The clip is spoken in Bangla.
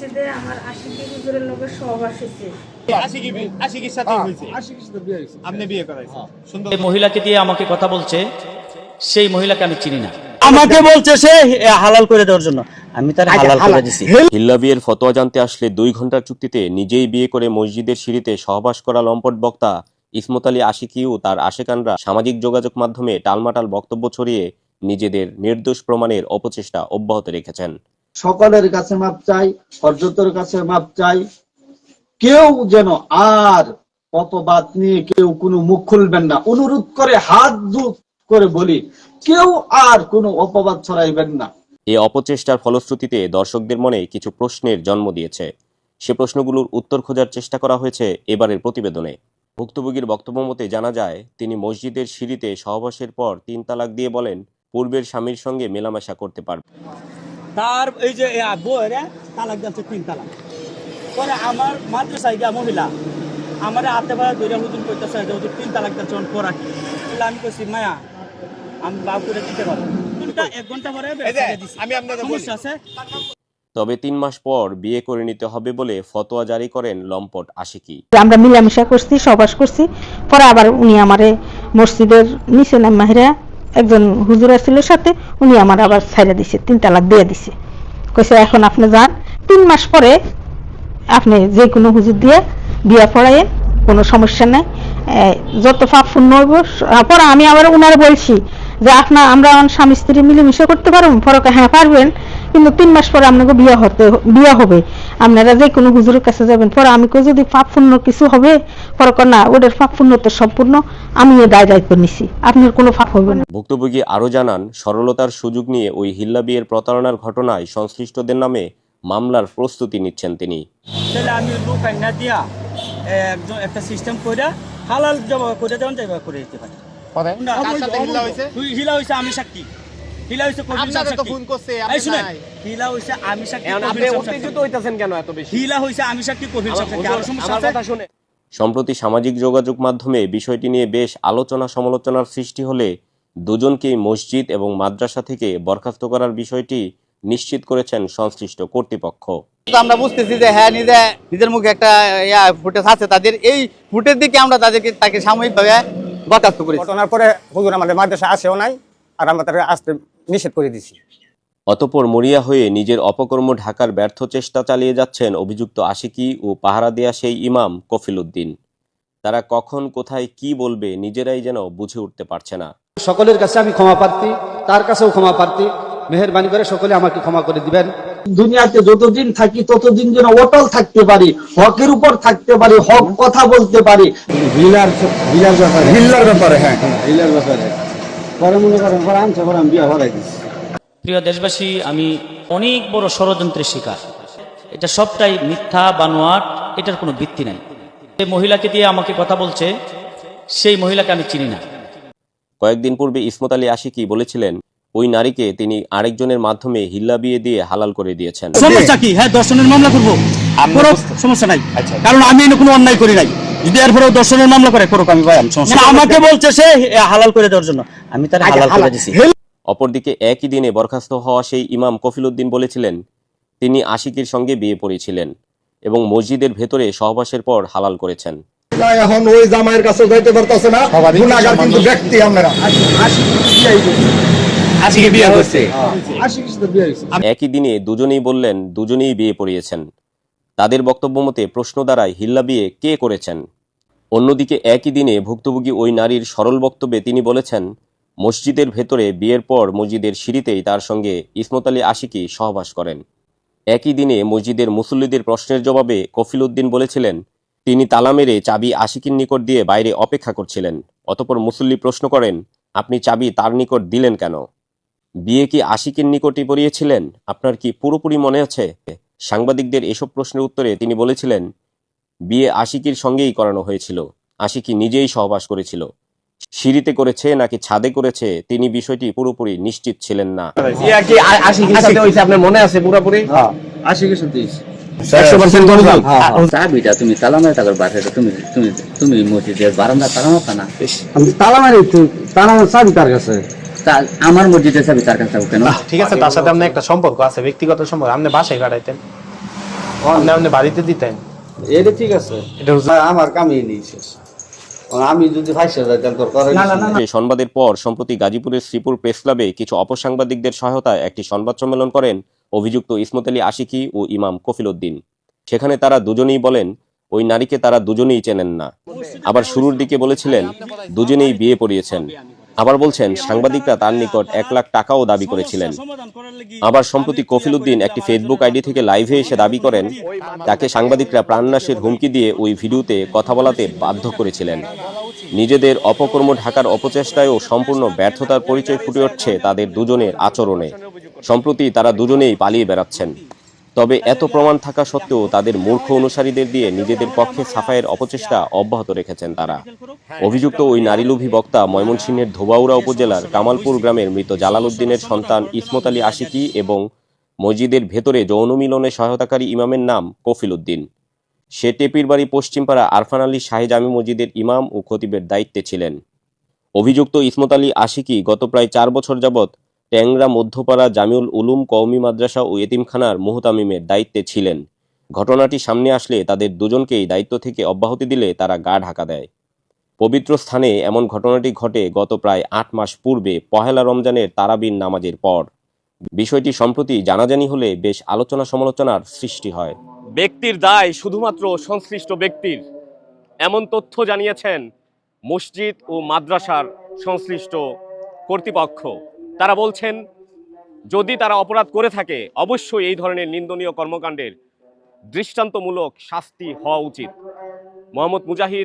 মসজিদে আমার আশিকি হুজুরের লোকের সহবাস হয়েছে আশিকি আশিকির সাথে হয়েছে। আপনি বিয়ে করাইছেন। সুন্দর। মহিলাকে দিয়ে আমাকে কথা বলছে সেই মহিলাকে আমি চিনি না। আমাকে বলছে সে হালাল করে দেওয়ার জন্য। আমি তার হালাল করে দিছি। হিল্লা বিয়ের ফতোয়া জানতে আসলে দুই ঘণ্টার চুক্তিতে নিজেই বিয়ে করে মসজিদের সিঁড়িতে সহবাস করা লম্পট বক্তা ইসমত আলী আশিকিও তার আশেকানরা সামাজিক যোগাযোগ মাধ্যমে টালমাটাল বক্তব্য ছড়িয়ে নিজেদের নির্দোষ প্রমাণের অপচেষ্টা অব্যাহত রেখেছেন। সকলের কাছে মাপ চাই পর্যটকের কাছে মাপ চাই। কেউ যেন আর অপবাদ নিয়ে কেউ কোনো মুখ খুলবেন না, অনুরোধ করে হাত করে বলি, কেউ আর কোনো অপবাদ ছড়াইবেন না। এই অপচেষ্টার ফলশ্রুতিতে দর্শকদের মনে কিছু প্রশ্নের জন্ম দিয়েছে। সে প্রশ্নগুলোর উত্তর খোঁজার চেষ্টা করা হয়েছে এবারের প্রতিবেদনে। ভুক্তভোগীর বক্তব্য মতে জানা যায়, তিনি মসজিদের সিঁড়িতে সহবাসের পর তিন তালাক দিয়ে বলেন, পূর্বের স্বামীর সঙ্গে মেলামেশা করতে পারবে। তার এই যে বউয়ের তালাক দিচ্ছে তিন তালাক। পরে আমার মাদ্রাসায় গিয়া মহিলা আমার হাতে ভাড়া দুইটা হুজুর করতেছে যে হুজুর তিন তালাক দিচ্ছে অন পড়া কি? আমি কইছি মায়া আমি বাউ করে দিতে পারব এক ঘণ্টা পরে আমি আপনাদের সমস্যা আছে? তবে তিন মাস পর বিয়ে করে নিতে হবে বলে ফতোয়া জারি করেন লম্পট আশিকি। আমরা মিলামিশা করছি সবাস করছি। পরে আবার উনি আমারে মসজিদের নিচে নাম মাহিরা একজন হুজুর আসছিল সাথে, উনি আমার আবার ছাইড়া দিছে, তিন তালাক দিয়ে দিছে। কইছে, এখন আপনি যান। তিন মাস পরে আপনি যে কোনো হুজুর দিয়ে বিয়া পড়াইয়ে কোনো সমস্যা নাই। যত পাপ শূন্য হইব পরে আমি আবার উনার বলছি যে আপনার আমরা আমার স্বামী স্ত্রী মিলেমিশে করতে পারব? ফরকে হ্যাঁ পারবেন। কিন্তু তিন মাস পরে আপনাকে বিয়ে হতে বিয়ে হবে। আপনারা যে কোনো হুজুরের কাছে যাবেন। পরে আমি কই যদি পাপ শূন্য কিছু হবে পরে কয় না ওদের পাপ শূন্য তো সম্পূর্ণ আমি এ দায় দায়িত্ব নিছি। আপনার কোনো পাপ হবে না। ভুক্তভোগী আরও জানান সরলতার সুযোগ নিয়ে ওই হিল্লা বিয়ের প্রতারণার ঘটনায় সংশ্লিষ্টদের নামে মামলার প্রস্তুতি নিচ্ছেন তিনি। তাহলে আমি লোক আইনা দিয়া একজন একটা সিস্টেম করে হালাল জমা করে দেওয়া যাবে করে দিতে পারি। হিলা হইছে আমি সাক্ষী। হিলা হইছে কবির আপনারা তো ফোন করছে এই শুনেন হিলা হইছে আমি সাক্ষী আপনি উত্তেজিত হইতাছেন কেন এত বেশি? হিলা হইছে আমি সাক্ষী কবির সাক্ষী। আর সমস্যা আছে? কথা শুনে সম্প্রতি সামাজিক যোগাযোগ মাধ্যমে বিষয়টি নিয়ে বেশ আলোচনা সমালোচনার সৃষ্টি হলে দুজনকেই মসজিদ এবং মাদ্রাসা থেকে বরখাস্ত করার বিষয়টি নিশ্চিত করেছেন সংশ্লিষ্ট কর্তৃপক্ষ। আমরা বুঝতেছি যে হ্যাঁ নিজে নিজের মুখে একটা ইয়া ফুটেজ আছে। তাদের এই ফুটের দিকে আমরা তাদেরকে তাকে সাময়িকভাবে বরখাস্ত করেছি। ঘটনার পরে হুজুর আমাদের মাদ্রাসা আসেও নাই আর আমরা তাদের আসতে নিষেধ করে দিছি অতপর মরিয়া হয়ে নিজের অপকর্ম ঢাকার ব্যর্থ চেষ্টা চালিয়ে যাচ্ছেন অভিযুক্ত আশিকি ও পাহারা দেয়া সেই ইমাম কফিল উদ্দিন। তারা কখন কোথায় কি বলবে নিজেরাই যেন বুঝে উঠতে পারছে না। সকলের কাছে আমি ক্ষমা প্রার্থী তার কাছেও ক্ষমা প্রার্থী। মেহরবানি করে সকলে আমাকে ক্ষমা করে দিবেন। দুনিয়াতে যতদিন থাকি ততদিন যেন অটল থাকতে পারি হকের উপর থাকতে পারি হক কথা বলতে পারি। হিলার হিলার ব্যাপারে হিল্লার ব্যাপারে হ্যাঁ। হিলার ব্যাপারে। পরে মনে করেন পরে আনছে পরে আমি বিয়া ভরাই দিচ্ছি প্রিয় দেশবাসী আমি অনেক বড় ষড়যন্ত্রের শিকার। এটা সবটাই মিথ্যা বানোয়াট এটার কোনো ভিত্তি নাই। এই মহিলাকে দিয়ে আমাকে কথা বলছে সেই মহিলাকে আমি চিনি না। কয়েকদিন পূর্বে ইসমত আলী আশিকি বলেছিলেন ওই নারীকে তিনি আরেকজনের মাধ্যমে হিল্লা বিয়ে দিয়ে হালাল করে দিয়েছেন। সমস্যা কি? হ্যাঁ দর্শনের মামলা করব। করো সমস্যা নাই। আচ্ছা। কারণ আমি কোনো অন্যায় করি নাই। যদি এরপরেও দর্শনের মামলা করে করুক আমি ভাই। আমাকে বলছে সে হালাল করে দেওয়ার জন্য। আমি তার হালাল করে দিছি। অপরদিকে একই দিনে বরখাস্ত হওয়া সেই ইমাম কফিলউদ্দিন বলেছিলেন তিনি আশিকির সঙ্গে বিয়ে পড়েছিলেন এবং মসজিদের ভেতরে সহবাসের পর হালাল করেছেন। এখন ওই জামাইয়ের কাছে যাইতে পারতাছে না। গুনাহগার কিন্তু ব্যক্তি আমরা আশিকি বিয়ে করছে আশি কিছু বিয়ে হয়েছে। একই দিনে দুজনেই বললেন দুজনেই বিয়ে পড়িয়েছেন। তাদের বক্তব্য মতে প্রশ্ন দ্বারাই হিল্লা বিয়ে কে করেছেন? অন্যদিকে একই দিনে ভুক্তভোগী ওই নারীর সরল বক্তব্যে তিনি বলেছেন, মসজিদের ভেতরে বিয়ের পর মসজিদের সিঁড়িতেই তার সঙ্গে ইসমত আলী আশিকি সহবাস করেন। একই দিনে মসজিদের মুসল্লিদের প্রশ্নের জবাবে কফিল উদ্দিন বলেছিলেন, তিনি তালা মেরে চাবি আশিকির নিকট দিয়ে বাইরে অপেক্ষা করছিলেন, অতপর মুসল্লি প্রশ্ন করেন, আপনি চাবি তার নিকট দিলেন কেন? বিয়ে কি আশিকের নিকটই পড়িয়েছিলেন? আপনার কি পুরোপুরি মনে আছে? সাংবাদিকদের এসব প্রশ্নের উত্তরে তিনি বলেছিলেন বিয়ে আশিকির সঙ্গেই করানো হয়েছিল। আশিকি নিজেই সহবাস করেছিল। সিঁড়িতে করেছে নাকি ছাদে করেছে তিনি বিষয়টি পুরোপুরি নিশ্চিত ছিলেন না। আপনার মনে আছে পুরোপুরি? একশো পার্সেন্ট চাবিটা তুমি তালা মারে তুমি তুমি তুমি মসজিদের বারান্দা তালা মারতা না তালা মারি তালা চাবি তার কাছে? আমার চাবি তার কাছে কেন? ঠিক আছে তার সাথে আপনার একটা সম্পর্ক আছে ব্যক্তিগত সম্পর্ক। আপনি বাসায় কাটাইতেন আপনি আপনি বাড়িতে দিতেন। এটা ঠিক আছে। এটা আমার কামিয়ে নিয়েছে আমি যদি ফাইসে যাইতাম তোর করে যে সংবাদের পর সম্প্রতি গাজীপুরের শ্রীপুর প্রেস ক্লাবে কিছু অপসাংবাদিকদের সহায়তায় একটি সংবাদ সম্মেলন করেন অভিযুক্ত ইসমত আলী আশিকি ও ইমাম কফিল উদ্দিন। সেখানে তারা দুজনেই বলেন ওই নারীকে তারা দুজনেই চেনেন না। আবার শুরুর দিকে বলেছিলেন দুজনেই বিয়ে পড়িয়েছেন। আবার বলছেন, সাংবাদিকরা তার নিকট এক লাখ টাকাও দাবি করেছিলেন। আবার সম্প্রতি কফিল উদ্দিন একটি ফেসবুক আইডি থেকে লাইভে এসে দাবি করেন, তাকে সাংবাদিকরা প্রাণনাশের হুমকি দিয়ে ওই ভিডিওতে কথা বলাতে বাধ্য করেছিলেন। নিজেদের অপকর্ম ঢাকার অপচেষ্টায়ও সম্পূর্ণ ব্যর্থতার পরিচয় ফুটে উঠছে তাদের দুজনের আচরণে। সম্প্রতি তারা দুজনেই পালিয়ে বেড়াচ্ছেন। তবে এত প্রমাণ থাকা সত্ত্বেও তাদের মূর্খ অনুসারীদের দিয়ে নিজেদের পক্ষে সাফাইয়ের অপচেষ্টা অব্যাহত রেখেছেন তারা। অভিযুক্ত ওই নারীলোভী বক্তা ময়মনসিংহের ধোবাউড়া উপজেলার কামালপুর গ্রামের মৃত জালাল উদ্দিনের সন্তান ইসমত আলী আশিকি এবং মসজিদের ভেতরে যৌন মিলনে সহায়তাকারী ইমামের নাম কফিল উদ্দিন। সে টেপির বাড়ি পশ্চিমপাড়া আরফান আলী শাহে জামি মসজিদের ইমাম ও খতিবের দায়িত্বে ছিলেন। অভিযুক্ত ইসমত আলী আশিকি গত প্রায় চার বছর যাবৎ ট্যাংরা, মধ্যপাড়া, জামিউল উলুম, কওমি মাদ্রাসা ও এতিমখানার মুহতামিমের দায়িত্বে ছিলেন। ঘটনাটি সামনে আসলে তাদের দুজনকেই দায়িত্ব থেকে অব্যাহতি দিলে তারা গা ঢাকা দেয়। পবিত্র স্থানে এমন ঘটনাটি ঘটে গত প্রায় আট মাস পূর্বে পহেলা রমজানের তারাবিন নামাজের পর। বিষয়টি সম্প্রতি জানাজানি হলে বেশ আলোচনা সমালোচনার সৃষ্টি হয়। ব্যক্তির দায় শুধুমাত্র সংশ্লিষ্ট ব্যক্তির। এমন তথ্য জানিয়েছেন মসজিদ ও মাদ্রাসার সংশ্লিষ্ট কর্তৃপক্ষ। তারা বলছেন, যদি তারা অপরাধ করে থাকে, অবশ্যই এই ধরনের নিন্দনীয় কর্মকাণ্ডের দৃষ্টান্তমূলক শাস্তি হওয়া উচিত। মোহাম্মদ মুজাহিদ